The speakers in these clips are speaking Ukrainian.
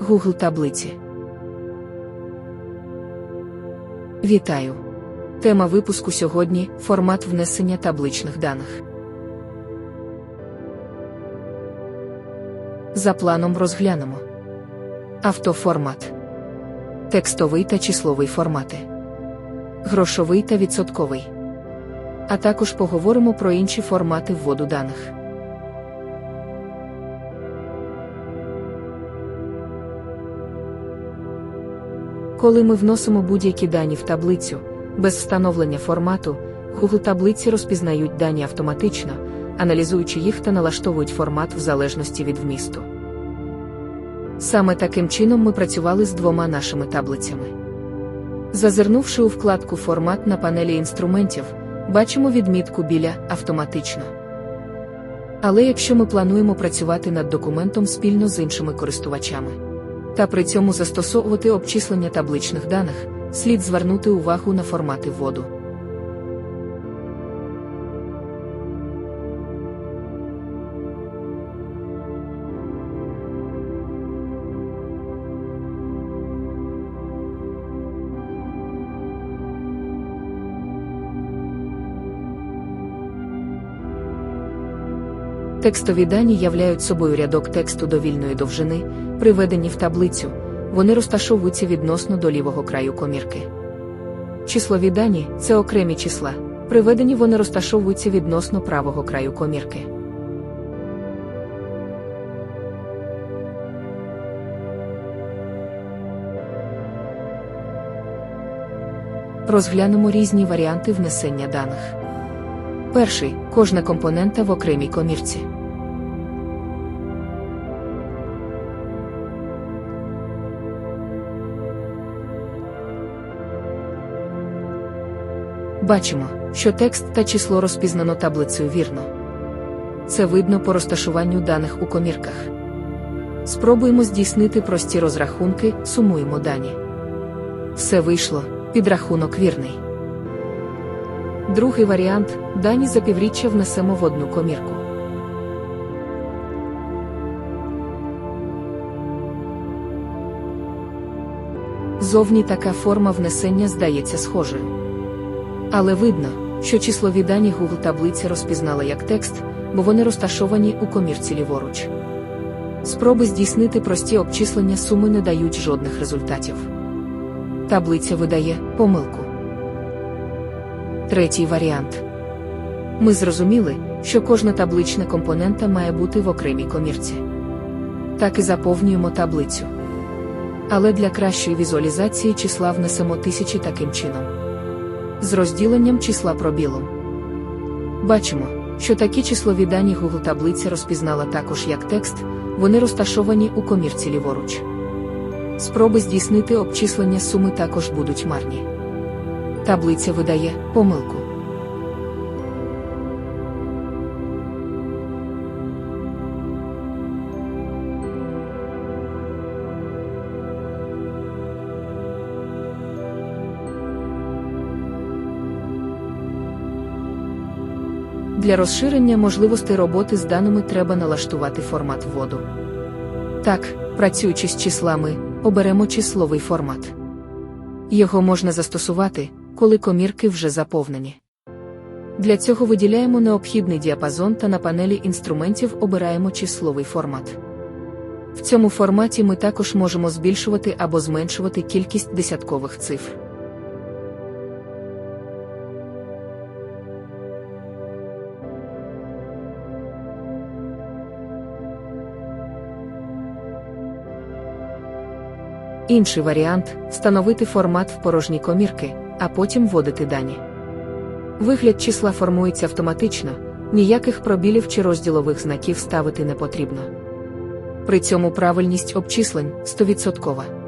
Google таблиці. Вітаю! Тема випуску сьогодні формат внесення табличних даних. За планом розглянемо автоформат, текстовий та числовий формати, грошовий та відсотковий. А також поговоримо про інші формати вводу даних. Коли ми вносимо будь-які дані в таблицю, без встановлення формату, Google таблиці розпізнають дані автоматично, аналізуючи їх та налаштовують формат в залежності від вмісту. Саме таким чином ми працювали з двома нашими таблицями. Зазирнувши у вкладку Формат на панелі інструментів, бачимо відмітку біля автоматично. Але якщо ми плануємо працювати над документом спільно з іншими користувачами, та при цьому застосовувати обчислення табличних даних, слід звернути увагу на формати вводу. Текстові дані являють собою рядок тексту довільної довжини, приведені в таблицю, вони розташовуються відносно до лівого краю комірки. Числові дані це окремі числа, приведені вони розташовуються відносно правого краю комірки. Розглянемо різні варіанти внесення даних. Перший кожна компонента в окремій комірці. Бачимо, що текст та число розпізнано таблицею вірно. Це видно по розташуванню даних у комірках. Спробуємо здійснити прості розрахунки, сумуємо дані. Все вийшло, підрахунок вірний. Другий варіант дані за півріччя внесемо в одну комірку. Зовні така форма внесення здається схожою. Але видно, що числові дані Google таблиця розпізнала як текст, бо вони розташовані у комірці ліворуч. Спроби здійснити прості обчислення суми не дають жодних результатів. Таблиця видає помилку. Третій варіант. Ми зрозуміли, що кожна таблична компонента має бути в окремій комірці. Так і заповнюємо таблицю. Але для кращої візуалізації числа внесемо тисячі таким чином. З розділенням числа пробілом. Бачимо, що такі числові дані Google таблиця розпізнала також як текст, вони розташовані у комірці ліворуч. Спроби здійснити обчислення суми також будуть марні. Таблиця видає помилку. Для розширення можливостей роботи з даними треба налаштувати формат вводу. Так, працюючи з числами, оберемо числовий формат. Його можна застосувати, коли комірки вже заповнені. Для цього виділяємо необхідний діапазон та на панелі інструментів обираємо числовий формат. В цьому форматі ми також можемо збільшувати або зменшувати кількість десяткових цифр. Інший варіант встановити формат в порожні комірки, а потім вводити дані. Вигляд числа формується автоматично, ніяких пробілів чи розділових знаків ставити не потрібно. При цьому правильність обчислень 100%.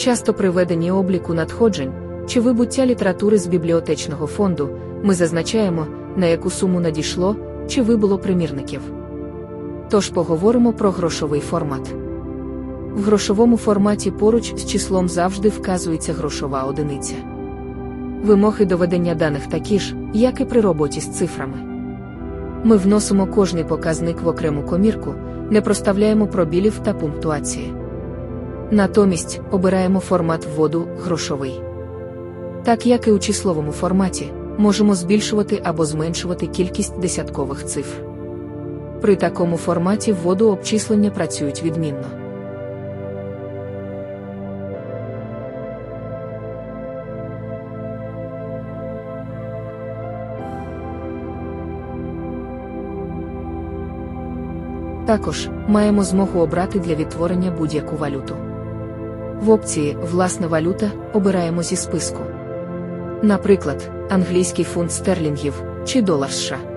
Часто при веденні обліку надходжень чи вибуття літератури з бібліотечного фонду, ми зазначаємо, на яку суму надійшло, чи вибуло примірників. Тож поговоримо про грошовий формат. В грошовому форматі поруч з числом завжди вказується грошова одиниця. Вимоги до ведення даних такі ж, як і при роботі з цифрами. Ми вносимо кожний показник в окрему комірку, не проставляємо пробілів та пунктуації. Натомість обираємо формат вводу грошовий. Так як і у числовому форматі, можемо збільшувати або зменшувати кількість десяткових цифр. При такому форматі вводу обчислення працюють відмінно. Також маємо змогу обрати для відтворення будь-яку валюту. В опції Власна валюта обираємо зі списку. Наприклад, англійський фунт стерлінгів чи долар США.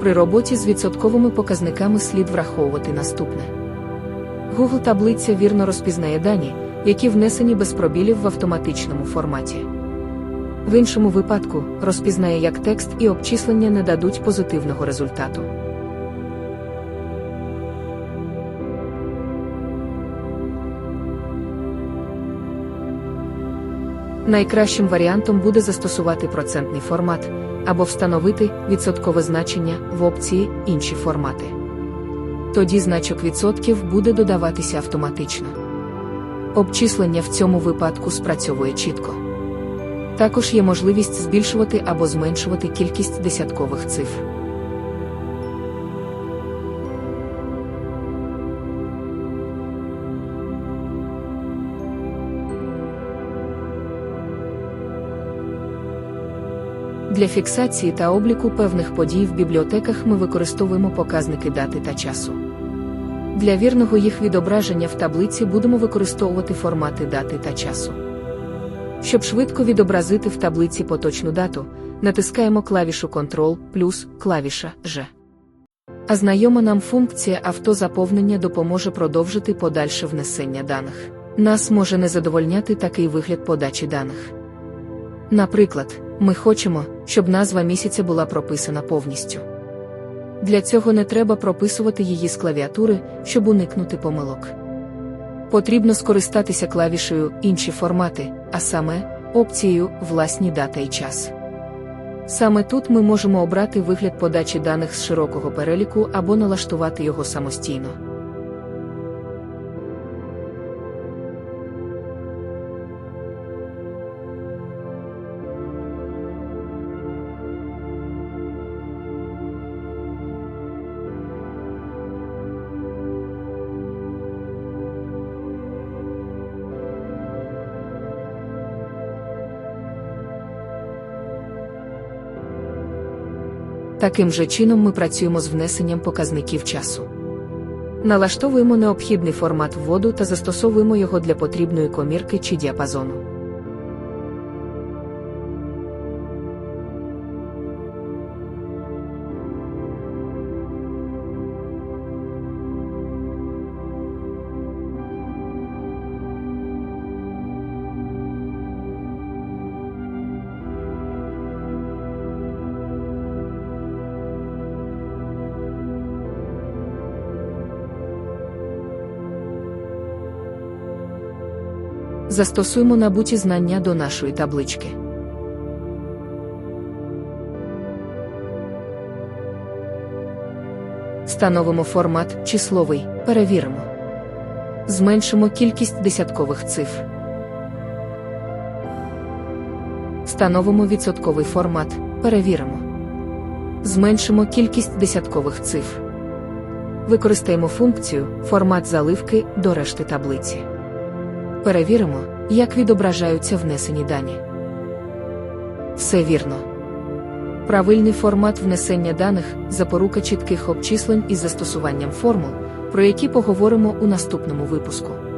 При роботі з відсотковими показниками слід враховувати наступне. Google таблиця вірно розпізнає дані, які внесені без пробілів в автоматичному форматі. В іншому випадку розпізнає як текст і обчислення не дадуть позитивного результату. Найкращим варіантом буде застосувати процентний формат або встановити відсоткове значення в опції Інші формати. Тоді значок відсотків буде додаватися автоматично. Обчислення в цьому випадку спрацьовує чітко. Також є можливість збільшувати або зменшувати кількість десяткових цифр. Для фіксації та обліку певних подій в бібліотеках ми використовуємо показники дати та часу. Для вірного їх відображення в таблиці будемо використовувати формати дати та часу. Щоб швидко відобразити в таблиці поточну дату, натискаємо клавішу Ctrl плюс клавіша Ж. А знайома нам функція автозаповнення допоможе продовжити подальше внесення даних. Нас може не задовольняти такий вигляд подачі даних. Наприклад, ми хочемо, щоб назва місяця була прописана повністю. Для цього не треба прописувати її з клавіатури, щоб уникнути помилок. Потрібно скористатися клавішею Інші формати, а саме опцією Власні дата і час. Саме тут ми можемо обрати вигляд подачі даних з широкого переліку або налаштувати його самостійно. Таким же чином ми працюємо з внесенням показників часу. Налаштовуємо необхідний формат вводу та застосовуємо його для потрібної комірки чи діапазону. Застосуємо набуті знання до нашої таблички. Встановимо формат числовий, перевіримо. Зменшимо кількість десяткових цифр. Встановимо відсотковий формат, перевіримо. Зменшимо кількість десяткових цифр. Використаємо функцію формат заливки до решти таблиці. Перевіримо, як відображаються внесені дані. Все вірно. Правильний формат внесення даних запорука чітких обчислень із застосуванням формул, про які поговоримо у наступному випуску.